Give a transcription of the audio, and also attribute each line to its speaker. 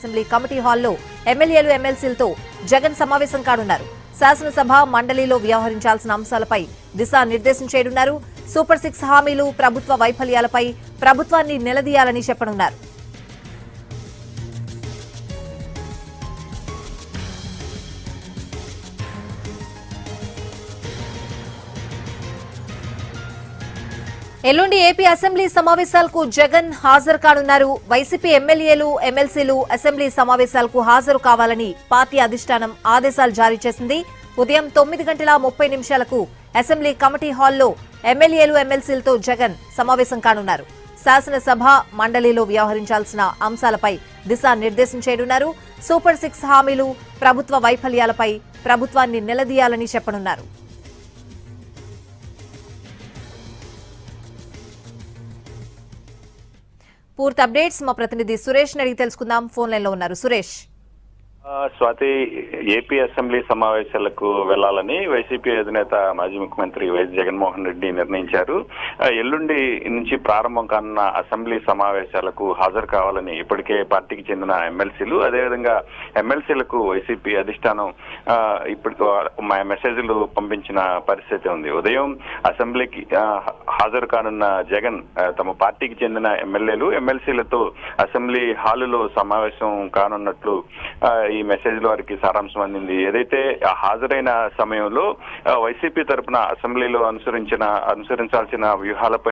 Speaker 1: Assembly committee హాల్లో ఎమ్మెల్యేలు ఎమ్మెల్సీలతో జగన్ సమావేశం కానున్నారు. శాసనసభ మండలిలో వ్యవహరించాల్సిన అంశాలపై దిశానిర్దేశం చేయనున్నారు. సూపర్ సిక్స్ హామీలు ప్రభుత్వ వైఫల్యాలపై ప్రభుత్వాన్ని నిలదీయాలని చెప్పనున్నారు. ఎల్లుండి ఏపీ అసెంబ్లీ సమావేశాలకు జగన్ హాజరు కానున్నారు. వైసీపీ ఎమ్మెల్యేలు ఎమ్మెల్సీలు అసెంబ్లీ సమావేశాలకు హాజరు కావాలని పార్టీ అధిష్టానం ఆదేశాలు జారీ చేసింది. ఉదయం తొమ్మిది గంటల ముప్పై నిమిషాలకు అసెంబ్లీ కమిటీ హాల్లో ఎమ్మెల్యేలు ఎమ్మెల్సీలతో జగన్ సమావేశం కానున్నారు. శాసనసభ మండలిలో వ్యవహరించాల్సిన అంశాలపై దిశానిర్దేశం చేయనున్నారు. సూపర్ సిక్స్ హామీలు ప్రభుత్వ వైఫల్యాలపై ప్రభుత్వాన్ని నిలదీయాలని చెప్పనున్నారు. పూర్తి అప్డేట్స్ మా ప్రతినిధి సురేష్ అడిగి తెలుసుకుందాం. ఫోన్ లైన్లో ఉన్నారు సురేష్.
Speaker 2: స్వాతి ఏపీ అసెంబ్లీ సమావేశాలకు వెళ్ళాలని వైసీపీ అధినేత మాజీ ముఖ్యమంత్రి వైఎస్ జగన్మోహన్ రెడ్డి నిర్ణయించారు. ఎల్లుండి నుంచి ప్రారంభం కానున్న అసెంబ్లీ సమావేశాలకు హాజరు కావాలని ఇప్పటికే పార్టీకి చెందిన ఎమ్మెల్సీలు అదేవిధంగా ఎమ్మెల్సీలకు వైసీపీ అధిష్టానం ఆ, ఇప్పుడు మా మెసేజ్లు పంపించిన పరిస్థితి ఉంది. ఉదయం అసెంబ్లీకి హాజరు కానున్న జగన్ తమ పార్టీకి చెందిన ఎమ్మెల్యేలు ఎమ్మెల్సీలతో అసెంబ్లీ హాలులో సమావేశం కానున్నట్లు ఈ మెసేజ్లో వారికి సారాంశం అందింది. ఏదైతే హాజరైన సమయంలో వైసీపీ తరపున అసెంబ్లీలో అనుసరించిన అనుసరించాల్సిన వ్యూహాలపై